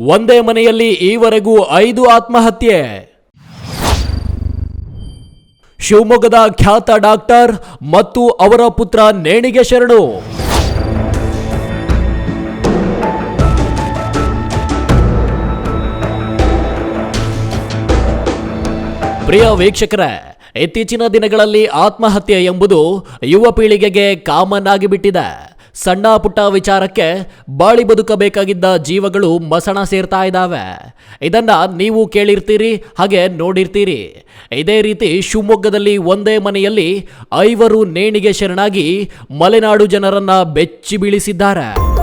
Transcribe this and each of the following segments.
ಒಂದೇ ಮನೆಯಲ್ಲಿ ಈವರೆಗೂ ಐದು ಆತ್ಮಹತ್ಯೆ. ಶಿವಮೊಗ್ಗದ ಖ್ಯಾತ ಡಾಕ್ಟರ್ ಮತ್ತು ಅವರ ಪುತ್ರ ನೇಣಿಗೆ ಶರಣು. ಪ್ರಿಯ ವೀಕ್ಷಕರೇ, ಇತ್ತೀಚಿನ ದಿನಗಳಲ್ಲಿ ಆತ್ಮಹತ್ಯೆ ಎಂಬುದು ಯುವ ಪೀಳಿಗೆಗೆ ಕಾಮನ್ ಆಗಿಬಿಟ್ಟಿದೆ. ಸಣ್ಣ ಪುಟ್ಟ ವಿಚಾರಕ್ಕೆ ಬಾಳಿ ಬದುಕಬೇಕಾಗಿದ್ದ ಜೀವಗಳು ಮಸಣ ಸೇರ್ತಾ ಇದ್ದಾವೆ. ಇದನ್ನ ನೀವು ಕೇಳಿರ್ತೀರಿ, ಹಾಗೆ ನೋಡಿರ್ತೀರಿ. ಇದೇ ರೀತಿ ಶಿವಮೊಗ್ಗದಲ್ಲಿ ಒಂದೇ ಮನೆಯಲ್ಲಿ ಐವರು ನೇಣಿಗೆ ಶರಣಾಗಿ ಮಲೆನಾಡು ಜನರನ್ನ ಬೆಚ್ಚಿ ಬೀಳಿಸಿದ್ದಾರೆ.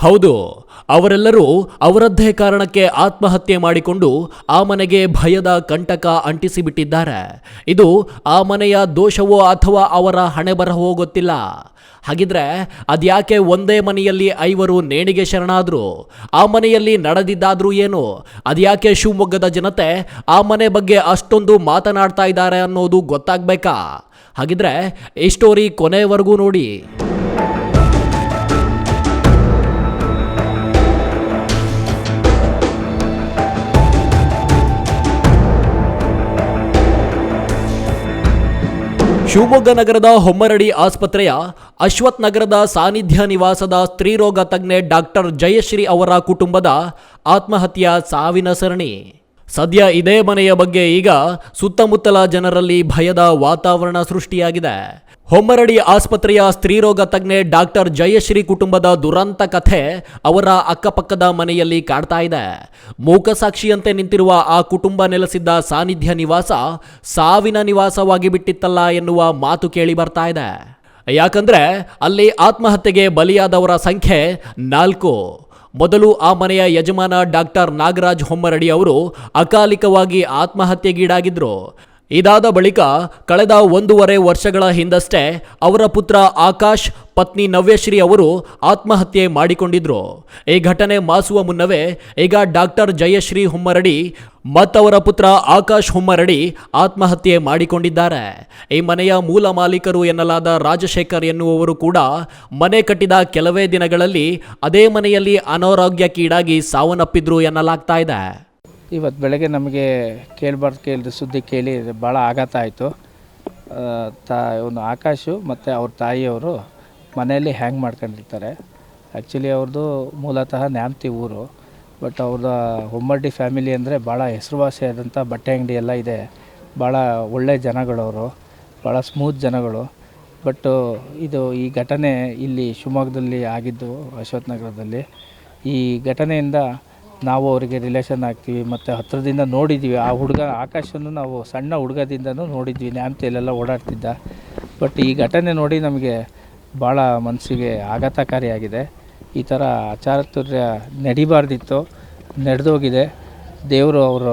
ಹೌದು. ಅವರೆಲ್ಲರೂ ಅವರದ್ದೇ ಕಾರಣಕ್ಕೆ ಆತ್ಮಹತ್ಯೆ ಮಾಡಿಕೊಂಡು ಆ ಮನೆಗೆ ಭಯದ ಕಂಟಕ ಅಂಟಿಸಿಬಿಟ್ಟಿದ್ದಾರೆ. ಇದು ಆ ಮನೆಯ ದೋಷವೋ ಅಥವಾ ಅವರ ಹಣೆ ಬರಹವೋ ಗೊತ್ತಿಲ್ಲ. ಹಾಗಿದ್ರೆ ಅದ್ಯಾಕೆ ಒಂದೇ ಮನೆಯಲ್ಲಿ ಐವರು ನೇಣಿಗೆ ಶರಣಾದ್ರು? ಆ ಮನೆಯಲ್ಲಿ ನಡೆದಿದ್ದಾದ್ರೂ ಏನು? ಅದ್ಯಾಕೆ ಶಿವಮೊಗ್ಗದ ಜನತೆ ಆ ಮನೆ ಬಗ್ಗೆ ಅಷ್ಟೊಂದು ಮಾತನಾಡ್ತಾ ಇದ್ದಾರೆ ಅನ್ನೋದು ಗೊತ್ತಾಗ್ಬೇಕಾ? ಹಾಗಿದ್ರೆ ಈ ಸ್ಟೋರಿ ಕೊನೆವರೆಗೂ ನೋಡಿ. ಶಿವಮೊಗ್ಗ ನಗರದ ಹೊಮ್ಮರಡಿ ಆಸ್ಪತ್ರೆಯ ಅಶ್ವಥ್ ನಗರದ ಸಾನ್ನಿಧ್ಯ ನಿವಾಸದ ಸ್ತ್ರೀರೋಗ ತಜ್ಞೆ ಡಾಕ್ಟರ್ ಜಯಶ್ರೀ ಅವರ ಕುಟುಂಬದ ಆತ್ಮಹತ್ಯಾ ಸಾವಿನ ಸರಣಿ. ಸದ್ಯ ಇದೇ ಮನೆಯ ಬಗ್ಗೆ ಈಗ ಸುತ್ತಮುತ್ತಲ ಜನರಲ್ಲಿ ಭಯದ ವಾತಾವರಣ ಸೃಷ್ಟಿಯಾಗಿದೆ. ಹೊಮ್ಮರಡಿ ಆಸ್ಪತ್ರೆಯ ಸ್ತ್ರೀರೋಗ ತಜ್ಞೆ ಡಾಕ್ಟರ್ ಜಯಶ್ರೀ ಕುಟುಂಬದ ದುರಂತ ಕಥೆ ಅವರ ಅಕ್ಕಪಕ್ಕದ ಮನೆಯಲ್ಲಿ ಕಾಡ್ತಾ ಇದೆ. ಮೂಕಸಾಕ್ಷಿಯಂತೆ ನಿಂತಿರುವ ಆ ಕುಟುಂಬ ನೆಲೆಸಿದ್ದ ಸಾನ್ನಿಧ್ಯ ನಿವಾಸ ಸಾವಿನ ನಿವಾಸವಾಗಿ ಬಿಟ್ಟಿತ್ತಲ್ಲ ಎನ್ನುವ ಮಾತು ಕೇಳಿ ಬರ್ತಾ ಇದೆ. ಯಾಕಂದ್ರೆ ಅಲ್ಲಿ ಆತ್ಮಹತ್ಯೆಗೆ ಬಲಿಯಾದವರ ಸಂಖ್ಯೆ ನಾಲ್ಕು. ಮೊದಲು ಆ ಮನೆಯ ಯಜಮಾನ ಡಾಕ್ಟರ್ ನಾಗರಾಜ್ ಹೊಮ್ಮರಡಿ ಅವರು ಅಕಾಲಿಕವಾಗಿ ಆತ್ಮಹತ್ಯೆಗೀಡಾಗಿದ್ರು. ಇದಾದ ಬಳಿಕ ಕಳೆದ ಒಂದೂವರೆ ವರ್ಷಗಳ ಹಿಂದಷ್ಟೇ ಅವರ ಪುತ್ರ ಆಕಾಶ್, ಪತ್ನಿ ನವ್ಯಶ್ರೀ ಅವರು ಆತ್ಮಹತ್ಯೆ ಮಾಡಿಕೊಂಡಿದ್ರು. ಈ ಘಟನೆ ಮಾಸುವ ಮುನ್ನವೇ ಈಗ ಡಾಕ್ಟರ್ ಜಯಶ್ರೀ ಹುಮ್ಮರಡಿ, ಮತ್ತವರ ಪುತ್ರ ಆಕಾಶ್ ಹುಮ್ಮರಡಿ ಆತ್ಮಹತ್ಯೆ ಮಾಡಿಕೊಂಡಿದ್ದಾರೆ. ಈ ಮನೆಯ ಮೂಲ ಮಾಲೀಕರು ಎನ್ನಲಾದ ರಾಜಶೇಖರ್ ಎನ್ನುವವರು ಕೂಡ ಮನೆ ಕಟ್ಟಿದ ಕೆಲವೇ ದಿನಗಳಲ್ಲಿ ಅದೇ ಮನೆಯಲ್ಲಿ ಅನಾರೋಗ್ಯಕ್ಕೀಡಾಗಿ ಸಾವನ್ನಪ್ಪಿದ್ರು ಎನ್ನಲಾಗ್ತಾ ಇದೆ. ಇವತ್ತು ಬೆಳಗ್ಗೆ ನಮಗೆ ಕೇಳಬಾರ್ದು ಕೇಳಿದ ಸುದ್ದಿ ಕೇಳಿ ಭಾಳ ಆಘಾತ ಆಯಿತು. ತಾ, ಇವನು ಆಕಾಶು ಮತ್ತು ಅವ್ರ ತಾಯಿಯವರು ಮನೆಯಲ್ಲಿ ಹ್ಯಾಂಗ್ ಮಾಡ್ಕೊಂಡಿರ್ತಾರೆ. ಆ್ಯಕ್ಚುಲಿ ಅವ್ರದ್ದು ಮೂಲತಃ ನ್ಯಾಮ್ತಿ ಊರು. ಬಟ್ ಅವ್ರದ್ದು ಹೊಮ್ಮಡ್ಡಿ ಫ್ಯಾಮಿಲಿ ಅಂದರೆ ಭಾಳ ಹೆಸರುವಾಸಿಯಾದಂಥ ಬಟ್ಟೆ ಅಂಗಡಿ ಎಲ್ಲ ಇದೆ. ಭಾಳ ಒಳ್ಳೆ ಜನಗಳವರು, ಭಾಳ ಸ್ಮೂತ್ ಜನಗಳು. ಬಟ್ಟು ಇದು ಈ ಘಟನೆ ಇಲ್ಲಿ ಶಿವಮೊಗ್ಗದಲ್ಲಿ ಆಗಿದ್ದು ಅಶ್ವಥ್ ನಗರದಲ್ಲಿ. ಈ ಘಟನೆಯಿಂದ ನಾವು ಅವರಿಗೆ ರಿಲೇಷನ್ ಆಗ್ತೀವಿ, ಮತ್ತು ಹತ್ತಿರದಿಂದ ನೋಡಿದ್ದೀವಿ ಆ ಹುಡುಗ ಆಕಾಶನ್ನು ನಾವು ಸಣ್ಣ ಹುಡುಗದಿಂದನೂ ನೋಡಿದ್ವಿ, ನ್ಯಾಮ್ತಿಯಲ್ಲೆಲ್ಲ ಓಡಾಡ್ತಿದ್ದ. ಬಟ್ ಈ ಘಟನೆ ನೋಡಿ ನಮಗೆ ಭಾಳ ಮನಸ್ಸಿಗೆ ಆಘಾತಕಾರಿಯಾಗಿದೆ. ಈ ಥರ ಅಚಾತುರ್ಯ ನಡಿಬಾರ್ದಿತ್ತು, ನಡೆದೋಗಿದೆ. ದೇವರು ಅವರು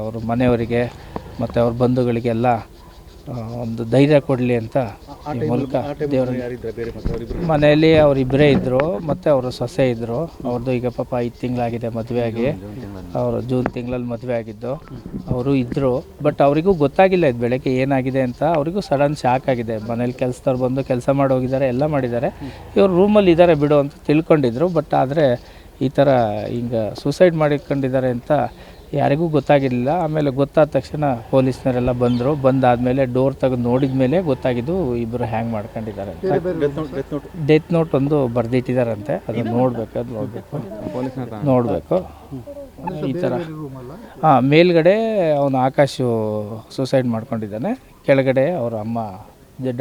ಅವ್ರ ಮನೆಯವರಿಗೆ, ಮತ್ತು ಅವ್ರ ಬಂಧುಗಳಿಗೆಲ್ಲ ಒಂದು ಧೈರ್ಯ ಕೊಡಲಿ ಅಂತ ಈ ಮೂಲಕ ದೇವರ ಮನೆಯಲ್ಲಿ ಅವರಿಬ್ಬರೇ ಇದ್ದರು ಮತ್ತು ಅವರು ಸೊಸೆ ಇದ್ದರು ಅವ್ರದ್ದು ಈಗ ಪಾಪ ಐದು ತಿಂಗಳಾಗಿದೆ ಮದುವೆ ಆಗಿ. ಅವರು ಜೂನ್ ತಿಂಗಳಲ್ಲಿ ಮದುವೆ ಆಗಿದ್ದು. ಅವರು ಇದ್ದರು ಬಟ್ ಅವರಿಗೂ ಗೊತ್ತಾಗಿಲ್ಲ ಇದು ಬೆಳಗ್ಗೆ ಏನಾಗಿದೆ ಅಂತ. ಅವರಿಗೂ ಸಡನ್ ಶಾಕ್ ಆಗಿದೆ. ಮನೇಲಿ ಕೆಲಸದವ್ರು ಬಂದು ಕೆಲಸ ಮಾಡಿ ಹೋಗಿದ್ದಾರೆ ಎಲ್ಲ ಮಾಡಿದ್ದಾರೆ. ಇವರು ರೂಮಲ್ಲಿ ಇದ್ದಾರೆ ಬಿಡು ಅಂತ ತಿಳ್ಕೊಂಡಿದ್ರು. ಬಟ್ ಆದರೆ ಈ ಥರ ಹಿಂಗೆ ಸೂಸೈಡ್ ಮಾಡಿಕೊಂಡಿದ್ದಾರೆ ಅಂತ ಯಾರಿಗೂ ಗೊತ್ತಾಗಿರಲಿಲ್ಲ. ಆಮೇಲೆ ಗೊತ್ತಾದ ತಕ್ಷಣ ಪೊಲೀಸ್ನವರೆಲ್ಲ ಬಂದರು. ಬಂದಾದಮೇಲೆ ಡೋರ್ ತೆಗೆದು ನೋಡಿದ ಮೇಲೆ ಗೊತ್ತಾಗಿದ್ದು ಇಬ್ಬರು ಹ್ಯಾಂಗ್ ಮಾಡ್ಕೊಂಡಿದ್ದಾರೆ ಡೆತ್ ನೋಟ್ ಒಂದು ಬರೆದಿಟ್ಟಿದ್ದಾರಂತೆ. ಅದು ನೋಡಬೇಕು. ಅದು ನೋಡಬೇಕು. ನೋಡಬೇಕು ಈ ಥರ ಹಾಂ ಮೇಲ್ಗಡೆ ಅವನು ಆಕಾಶು ಸೂಸೈಡ್ ಮಾಡ್ಕೊಂಡಿದ್ದಾನೆ. ಕೆಳಗಡೆ ಅವರ ಅಮ್ಮ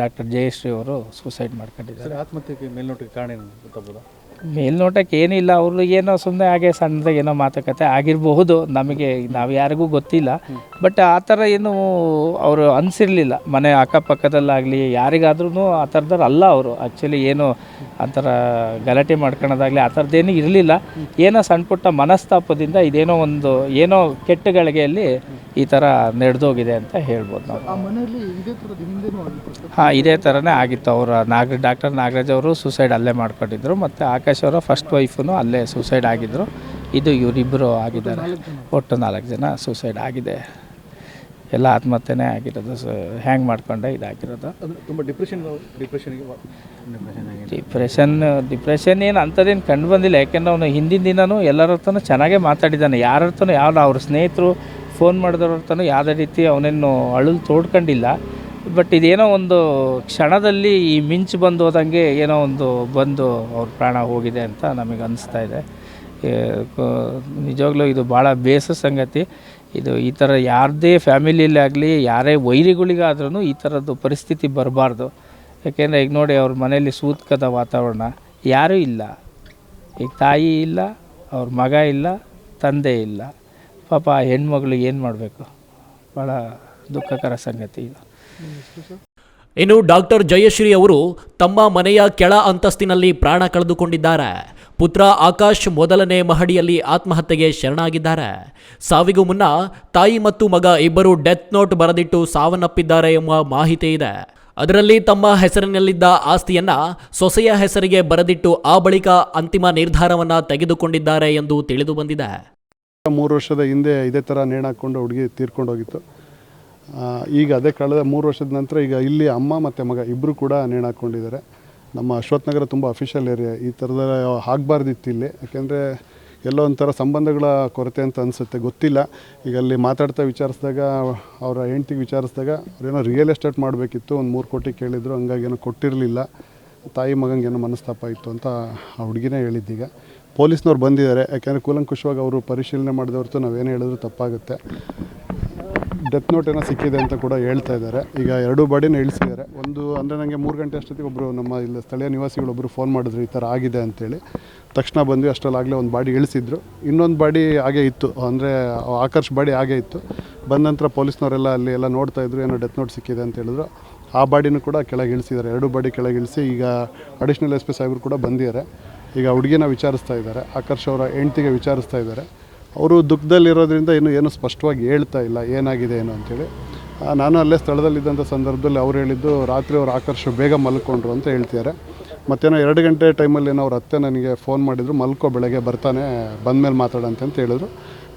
ಡಾಕ್ಟರ್ ಜಯಶ್ರೀ ಅವರು ಸೂಸೈಡ್ ಮಾಡ್ಕೊಂಡಿದ್ದಾರೆ. ಆತ್ಮಹತ್ಯೆಗೆ ಮೇಲ್ನೋಟಕ್ಕೆ ಕಾರಣ ಏನು ಗೊತ್ತಾಗ್ಬೋದಾ? ಮೇಲ್ನೋಟಕ್ಕೆ ಏನಿಲ್ಲ ಅವರು ಏನೋ ಸುಮ್ಮನೆ ಹಾಗೆ ಸಣ್ಣದಾಗಿ ಏನೋ ಮಾತುಕತೆ ಆಗಿರಬಹುದು. ನಮಗೆ ನಾವು ಯಾರಿಗೂ ಗೊತ್ತಿಲ್ಲ. ಬಟ್ ಆ ಥರ ಏನು ಅವರು ಅನಿಸಿರ್ಲಿಲ್ಲ. ಮನೆ ಅಕ್ಕಪಕ್ಕದಲ್ಲಾಗಲಿ ಯಾರಿಗಾದ್ರೂ ಆ ಥರದವ್ರು ಅಲ್ಲ ಅವರು. ಆ್ಯಕ್ಚುಲಿ ಏನು ಆ ಥರ ಗಲಾಟೆ ಮಾಡ್ಕೊಳೋದಾಗಲಿ ಆ ಥರದ್ದೇನು ಇರಲಿಲ್ಲ. ಏನೋ ಸಣ್ಣ ಪುಟ್ಟ ಮನಸ್ತಾಪದಿಂದ ಇದೇನೋ ಒಂದು ಏನೋ ಕೆಟ್ಟ ಗಳಿಗೆಯಲ್ಲಿ ಈ ಥರ ನಡೆದೋಗಿದೆ ಅಂತ ಹೇಳ್ಬೋದು ನಾವು. ಹಾಂ ಇದೇ ಥರನೇ ಆಗಿತ್ತು. ಅವರ ನಾಗ ಡಾಕ್ಟರ್ ನಾಗರಾಜ್ ಅವರು ಸೂಸೈಡ್ ಅಲ್ಲೇ ಮಾಡ್ಕೊಂಡಿದ್ರು ಮತ್ತು ಆಕಾಶ್ ಅವರ ಫಸ್ಟ್ ವೈಫೂ ಅಲ್ಲೇ ಸೂಸೈಡ್ ಆಗಿದ್ದರು ಇದು ಇವರಿಬ್ಬರು ಆಗಿದ್ದಾರೆ. ಒಟ್ಟು ನಾಲ್ಕು ಜನ. ಸೂಸೈಡ್ ಆಗಿದೆ. ಎಲ್ಲ ಆತ್ಮಹತ್ಯೆನೇ ಆಗಿರೋದು ಸ ಹ್ಯಾಂಗ್ ಮಾಡ್ಕೊಂಡೆ ಇದಾಗಿರೋದು ಅಂದರೆ ತುಂಬ ಡಿಪ್ರೆಷನ್ ಡಿಪ್ರೆಷನ್ಗೆ ಡಿಪ್ರೆಷನ್ ಡಿಪ್ರೆಷನ್ ಡಿಪ್ರೆಷನ್ ಏನು ಅಂಥದ್ದೇನು ಕಂಡು ಬಂದಿಲ್ಲ. ಯಾಕೆಂದ್ರೆ ಅವನು ಹಿಂದಿನ ದಿನವೂ ಎಲ್ಲರ ಹತ್ರನೂ ಚೆನ್ನಾಗೇ ಮಾತಾಡಿದ್ದಾನೆ. ಯಾರ ಹತ್ರನೂ ಯಾವ ಅವ್ರ ಸ್ನೇಹಿತರು ಫೋನ್ ಮಾಡಿದವ್ರ ಹತ್ರನೂ ಯಾವುದೇ ರೀತಿ ಅವನೇನು ಅಳಲು ತೋಡ್ಕೊಂಡಿಲ್ಲ. ಬಟ್ ಇದೇನೋ ಒಂದು ಕ್ಷಣದಲ್ಲಿ ಈ ಮಿಂಚು ಬಂದು ಹೋದಂಗೆ ಏನೋ ಒಂದು ಬಂದು ಅವ್ರ ಪ್ರಾಣ ಹೋಗಿದೆ ಅಂತ ನಮಗೆ ಅನಿಸ್ತಾ ಇದೆ. ನಿಜವಾಗ್ಲೂ ಇದು ಭಾಳ ಬೇಸ ಸಂಗತಿ. ಇದು ಈ ಥರ ಯಾರದೇ ಫ್ಯಾಮಿಲಿಯಲ್ಲಿ ಆಗಲಿ, ಯಾರೇ ವೈರಿಗಳಿಗಾದ್ರೂ ಈ ಥರದ್ದು ಪರಿಸ್ಥಿತಿ ಬರಬಾರ್ದು. ಯಾಕೆಂದರೆ ಈಗ ನೋಡಿ ಅವ್ರ ಮನೆಯಲ್ಲಿ ಸೂತ್ಕದ ವಾತಾವರಣ, ಯಾರೂ ಇಲ್ಲ. ಈಗ ತಾಯಿ ಇಲ್ಲ, ಅವ್ರ ಮಗ ಇಲ್ಲ, ತಂದೆ ಇಲ್ಲ. ಪಾಪ ಆ ಹೆಣ್ಮಗಳು ಏನು ಮಾಡಬೇಕು? ಭಾಳ ದುಃಖಕರ ಸಂಗತಿ ಇದು. ಇನ್ನು ಡಾಕ್ಟರ್ ಜಯಶ್ರೀ ಅವರು ತಮ್ಮ ಮನೆಯ ಕೆಳ ಅಂತಸ್ತಿನಲ್ಲಿ ಪ್ರಾಣ ಕಳೆದುಕೊಂಡಿದ್ದಾರೆ. ಪುತ್ರ ಆಕಾಶ್ ಮೊದಲನೇ ಮಹಡಿಯಲ್ಲಿ ಆತ್ಮಹತ್ಯೆಗೆ ಶರಣಾಗಿದ್ದಾರೆ. ಸಾವಿಗೂ ಮುನ್ನ ತಾಯಿ ಮತ್ತು ಮಗ ಇಬ್ಬರು ಡೆತ್ ನೋಟ್ ಬರೆದಿಟ್ಟು ಸಾವನ್ನಪ್ಪಿದ್ದಾರೆ ಎಂಬ ಮಾಹಿತಿ ಇದೆ. ಅದರಲ್ಲಿ ತಮ್ಮ ಹೆಸರಿನಲ್ಲಿದ್ದ ಆಸ್ತಿಯನ್ನ ಸೊಸೆಯ ಹೆಸರಿಗೆ ಬರೆದಿಟ್ಟು ಆ ಬಳಿಕ ಅಂತಿಮ ನಿರ್ಧಾರವನ್ನ ತೆಗೆದುಕೊಂಡಿದ್ದಾರೆ ಎಂದು ತಿಳಿದು ಬಂದಿದೆ. ಮೂರು ವರ್ಷದ ಹಿಂದೆ ಇದೇ ಥರ ನೇಣಾಕೊಂಡು ಹುಡುಗಿ ತೀರ್ಕೊಂಡು ಹೋಗಿತ್ತು. ಈಗ ಅದೇ ಕಳೆದ ಮೂರು ವರ್ಷದ ನಂತರ ಈಗ ಇಲ್ಲಿ ಅಮ್ಮ ಮತ್ತು ಮಗ ಇಬ್ಬರು ಕೂಡ ನೇಣು ಹಾಕ್ಕೊಂಡಿದ್ದಾರೆ ನಮ್ಮ ಅಶ್ವಥ್ ನಗರ ತುಂಬ ಅಫಿಷಿಯಲ್ ಏರಿಯಾ ಈ ಥರದ ಆಗಬಾರ್ದಿತ್ತು ಇಲ್ಲಿ. ಯಾಕೆಂದರೆ ಎಲ್ಲೋ ಒಂಥರ ಸಂಬಂಧಗಳ ಕೊರತೆ ಅಂತ ಅನಿಸುತ್ತೆ. ಗೊತ್ತಿಲ್ಲ. ಈಗ ಅಲ್ಲಿ ಮಾತಾಡ್ತಾ ವಿಚಾರಿಸಿದಾಗ, ಅವರ ಹೆಂಡ್ತಿಗೆ ವಿಚಾರಿಸಿದಾಗ, ಅವ್ರೇನೋ ರಿಯಲ್ ಎಸ್ಟೇಟ್ ಮಾಡಬೇಕಿತ್ತು. ಒಂದು ಮೂರು ಕೋಟಿ ಕೇಳಿದ್ರು. ಹಂಗಾಗಿ ಏನೋ ಕೊಟ್ಟಿರಲಿಲ್ಲ. ತಾಯಿ ಮಗಂಗೆ ಏನೋ ಮನಸ್ತಾಪ ಇತ್ತು ಅಂತ ಆ ಹುಡುಗಿನೇ ಹೇಳಿದ್ದೀಗ. ಪೊಲೀಸ್ನವ್ರು ಬಂದಿದ್ದಾರೆ. ಯಾಕೆಂದರೆ ಕೂಲಂಕುಷವಾಗಿ ಅವರು ಪರಿಶೀಲನೆ ಮಾಡಿದ ಹೊರತು ನಾವೇನು ಹೇಳಿದ್ರು ತಪ್ಪಾಗುತ್ತೆ. ಡೆತ್ ನೋಟ್ ಏನೋ ಸಿಕ್ಕಿದೆ ಅಂತ ಕೂಡ ಹೇಳ್ತಾ ಇದ್ದಾರೆ. ಈಗ ಎರಡು ಬಾಡಿನ ಇಳಿಸಿದ್ದಾರೆ. ಒಂದು ಅಂದರೆ ನನಗೆ ಮೂರು ಗಂಟೆ ಅಷ್ಟೊತ್ತಿಗೆ ಒಬ್ಬರು ನಮ್ಮ ಇಲ್ಲಿ ಸ್ಥಳೀಯ ನಿವಾಸಿಗಳೊಬ್ಬರು ಫೋನ್ ಮಾಡಿದ್ರು, ಈ ಥರ ಆಗಿದೆ ಅಂತೇಳಿ. ತಕ್ಷಣ ಬಂದ್ವಿ ಅಷ್ಟರಲ್ಲಾಗಲೇ ಒಂದು ಬಾಡಿ ಇಳಿಸಿದ್ರು. ಇನ್ನೊಂದು ಬಾಡಿ ಹಾಗೆ ಇತ್ತು. ಅಂದರೆ ಆಕರ್ಷ್ ಬಾಡಿ ಹಾಗೆ ಇತ್ತು. ಬಂದ ನಂತರ ಪೊಲೀಸ್ನವರೆಲ್ಲ ಅಲ್ಲಿ ಎಲ್ಲ ನೋಡ್ತಾ ಇದ್ರು, ಏನೋ ಡೆತ್ ನೋಟ್ ಸಿಕ್ಕಿದೆ ಅಂತ ಹೇಳಿದ್ರು. ಆ ಬಾಡಿನೂ ಕೂಡ ಕೆಳಗೆ ಇಳಿಸಿದ್ದಾರೆ. ಎರಡು ಬಾಡಿ ಕೆಳಗೆ ಇಳಿಸಿ ಈಗ ಅಡಿಷ್ನಲ್ ಎಸ್ ಪಿ ಸಾಹೇಬರು ಕೂಡ ಬಂದಿದ್ದಾರೆ. ಈಗ ಹುಡುಗಿನ ವಿಚಾರಿಸ್ತಾ ಇದ್ದಾರೆ. ಆಕರ್ಷ್ ಅವರ ಹೆಂಡ್ತಿಗೆ ವಿಚಾರಿಸ್ತಾ ಇದ್ದಾರೆ. ಅವರು ದುಃಖದಲ್ಲಿರೋದ್ರಿಂದ ಇನ್ನೂ ಏನು ಸ್ಪಷ್ಟವಾಗಿ ಹೇಳ್ತಾ ಇಲ್ಲ ಏನಾಗಿದೆ ಏನು ಅಂತೇಳಿ. ಆ, ನಾನು ಅಲ್ಲೇ ಸ್ಥಳದಲ್ಲಿದ್ದಂಥ ಸಂದರ್ಭದಲ್ಲಿ ಅವ್ರು ಹೇಳಿದ್ದು ರಾತ್ರಿ ಅವ್ರು ಆಕರ್ಷ ಬೇಗ ಮಲ್ಕೊಂಡ್ರು ಅಂತ ಹೇಳ್ತಿದ್ದಾರೆ. ಮತ್ತೇನೋ ಎರಡು ಗಂಟೆ ಟೈಮಲ್ಲಿ ಏನೋ ಅವ್ರ ಅತ್ತೆ ನನಗೆ ಫೋನ್ ಮಾಡಿದ್ರು ಮಲ್ಕೋ ಬೆಳಗ್ಗೆ ಬರ್ತಾನೆ ಬಂದಮೇಲೆ ಮಾತಾಡಂತೆ ಅಂತ ಹೇಳಿದ್ರು.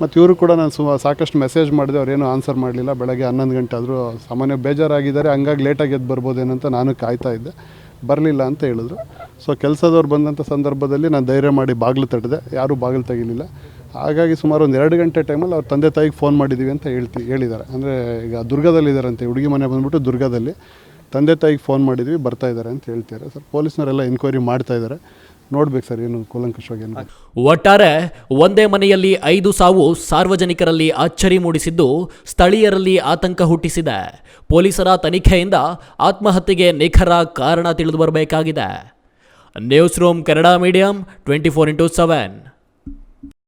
ಮತ್ತು ಇವರು ಕೂಡ ನಾನು ಸು ಸಾಕಷ್ಟು ಮೆಸೇಜ್ ಮಾಡಿದೆ ಅವ್ರೇನು ಆನ್ಸರ್ ಮಾಡಲಿಲ್ಲ ಬೆಳಗ್ಗೆ ಹನ್ನೊಂದು ಗಂಟೆ ಆದರೂ ಸಾಮಾನ್ಯ ಬೇಜಾರಾಗಿದ್ದಾರೆ ಹಂಗಾಗಿ ಲೇಟಾಗಿ ಎದ್ದು ಬರ್ಬೋದೇನಂತ ನಾನು ಕಾಯ್ತಾ ಇದ್ದೆ. ಬರಲಿಲ್ಲ ಅಂತ ಹೇಳಿದ್ರು. ಸೊ ಕೆಲಸದವ್ರು ಬಂದಂಥ ಸಂದರ್ಭದಲ್ಲಿ ನಾನು ಧೈರ್ಯ ಮಾಡಿ ಬಾಗಿಲು ತಟ್ಟಿದೆ. ಯಾರೂ ಬಾಗಿಲು ತೆಗಿಲಿಲ್ಲ. ಹಾಗಾಗಿ ಸುಮಾರು ಒಂದು ಎರಡು ಗಂಟೆ ಟೈಮಲ್ಲಿ ಅವ್ರ ತಂದೆ ತಾಯಿಗೆ ಫೋನ್ ಮಾಡಿದ್ದೀವಿ ಅಂತ ಹೇಳ್ತಿ, ಹೇಳಿದ್ದಾರೆ. ಅಂದರೆ ಈಗ ದುರ್ಗದಲ್ಲಿದ್ದಾರಂತೆ ಹುಡುಗಿ ಮನೆ ಬಂದುಬಿಟ್ಟು ದುರ್ಗದಲ್ಲಿ ತಂದೆ ತಾಯಿಗೆ ಫೋನ್ ಮಾಡಿದ್ವಿ, ಬರ್ತಾ ಇದ್ದಾರೆ ಅಂತ ಹೇಳ್ತಾರೆ ಸರ್, ಪೊಲೀಸ್ನವರೆಲ್ಲ ಎನ್ಕ್ವೈರಿ ಮಾಡ್ತಾ ಇದ್ದಾರೆ. ನೋಡ್ಬೇಕು ಸರ್, ಏನು ಕೂಲಂಕಷವಾಗಿ ಏನು ಒಟ್ಟಾರೆ ಒಂದೇ ಮನೆಯಲ್ಲಿ ಐದು ಸಾವು ಸಾರ್ವಜನಿಕರಲ್ಲಿ ಅಚ್ಚರಿ ಮೂಡಿಸಿದ್ದು ಸ್ಥಳೀಯರಲ್ಲಿ ಆತಂಕ ಹುಟ್ಟಿಸಿದೆ. ಪೊಲೀಸರ ತನಿಖೆಯಿಂದ ಆತ್ಮಹತ್ಯೆಗೆ ನಿಖರ ಕಾರಣ ತಿಳಿದು ಬರಬೇಕಾಗಿದೆ news room Kannada medium twenty four into seven